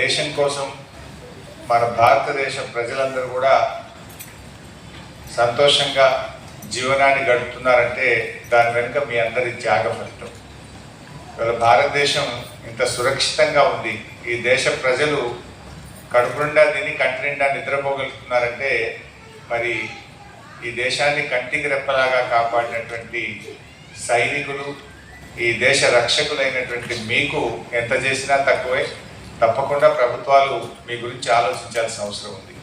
దేశం కోసం మన భారతదేశ ప్రజలందరూ కూడా సంతోషంగా జీవనాన్ని గడుపుతున్నారంటే దాని వెనుక మీ అందరి త్యాగ ఫలితం. ఇవాళ భారతదేశం ఇంత సురక్షితంగా ఉంది. ఈ దేశ ప్రజలు కడుపు నిండా తిని కంటి నిండా నిద్రపోగలుగుతున్నారంటే మరి ఈ దేశాన్ని కంటికి రెప్పలాగా కాపాడినటువంటి సైనికులు ఈ దేశ రక్షకులైనటువంటి మీకు ఎంత చేసినా తక్కువే. తప్పకుండా ప్రభుత్వాలు మీ గురించి ఆలోచించాల్సిన అవసరం ఉంది.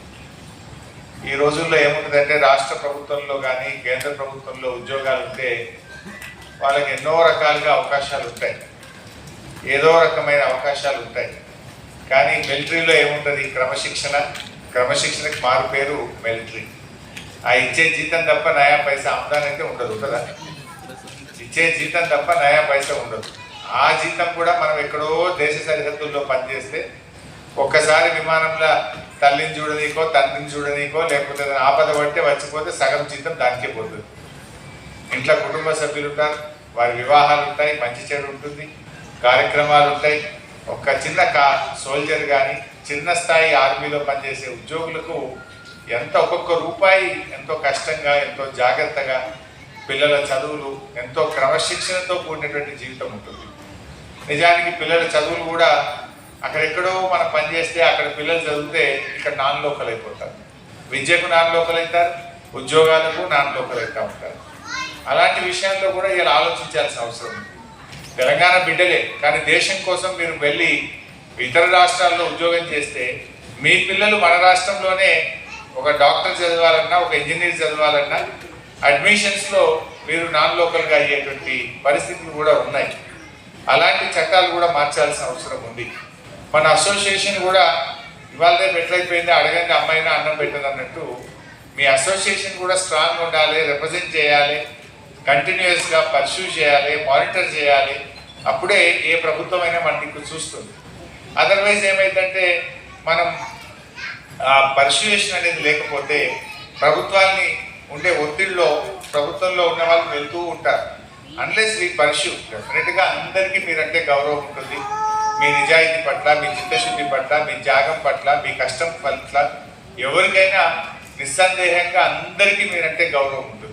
ఈ రోజుల్లో ఏముంటుందంటే రాష్ట్ర ప్రభుత్వంలో కానీ కేంద్ర ప్రభుత్వంలో ఉద్యోగాలు ఉంటే వాళ్ళకి ఎన్నో రకాలుగా అవకాశాలు ఉంటాయి. ఏదో రకమైన అవకాశాలు ఉంటాయి. కానీ మిలిటరీలో ఏముంటుంది? క్రమశిక్షణ. క్రమశిక్షణకి మారు పేరు మిలిటరీ. ఆ ఇచ్చే జీతం తప్ప నయా పైసా ఆమ్దాన్ అయితే ఉండదు కదా? ఇచ్చే జీతం తప్ప నయా పైసా ఉండదు. ఆ జీతం కూడా మనం ఎక్కడో దేశ సరిహద్దుల్లో పనిచేస్తే ఒక్కసారి విమానంలో తల్లిని చూడనీకో తండ్రిని చూడనీకో లేకపోతే ఆపద పడితే వచ్చిపోతే సగం జీతం దానికే పోతుంది. ఇంట్లో కుటుంబ సభ్యులు ఉంటారు వారి వివాహాలు ఉంటాయి మంచి చెడు ఉంటుంది కార్యక్రమాలు ఉంటాయి. ఒక చిన్న కా సోల్జర్ కానీ చిన్న స్థాయి ఆర్మీలో పనిచేసే ఉద్యోగులకు ఎంత ఒక్కొక్క రూపాయి ఎంతో కష్టంగా ఎంతో జాగ్రత్తగా పిల్లల చదువులు ఎంతో క్రమశిక్షణతో కూడినటువంటి జీవితం ఉంటుంది. నిజానికి పిల్లల చదువులు కూడా అక్కడెక్కడో మనం పనిచేస్తే అక్కడ పిల్లలు చదివితే ఇక్కడ నాన్ లోకల్ అయిపోతారు. విద్యకు నాన్ లోకల్ అవుతారు ఉద్యోగాలకు నాన్ లోకల్ అవుతూ ఉంటారు. అలాంటి విషయాల్లో కూడా ఇలా ఆలోచించాల్సిన అవసరం ఉంది. తెలంగాణ బిడ్డలే కానీ దేశం కోసం మీరు వెళ్ళి ఇతర రాష్ట్రాల్లో ఉద్యోగం చేస్తే మీ పిల్లలు మన రాష్ట్రంలోనే ఒక డాక్టర్ చదవాలన్నా ఒక ఇంజనీర్ చదవాలన్నా అడ్మిషన్స్లో మీరు నాన్ లోకల్గా అయ్యేటువంటి పరిస్థితులు కూడా ఉన్నాయి. అలాంటి చట్టాలు కూడా మార్చాల్సిన అవసరం ఉంది. మన అసోసియేషన్ కూడా ఇవాళనే బెటర్ అడగండి అమ్మాయినా అన్నం పెట్టదు అన్నట్టు మీ అసోసియేషన్ కూడా స్ట్రాంగ్ ఉండాలి రిప్రజెంట్ చేయాలి కంటిన్యూస్గా పర్సూ చేయాలి మానిటర్ చేయాలి. అప్పుడే ఏ ప్రభుత్వమైనా మన దిక్కు చూస్తుంది. అదర్వైజ్ ఏమైందంటే మనం ఆ పర్సుయేషన్ అనేది లేకపోతే ప్రభుత్వాన్ని ఉండే ఒత్తిడిలో ప్రభుత్వంలో ఉన్న వాళ్ళు వెళ్తూ ఉంటారు. అన్లెస్ మీ పరిష్యూ డెఫినెట్గా అందరికీ మీరంటే గౌరవం ఉంటుంది. మీ నిజాయితీ పట్ల మీ చిత్తశుద్ధి పట్ల మీ త్యాగం పట్ల మీ కష్టం పట్ల ఎవరికైనా నిస్సందేహంగా అందరికీ మీరంటే గౌరవం ఉంటుంది.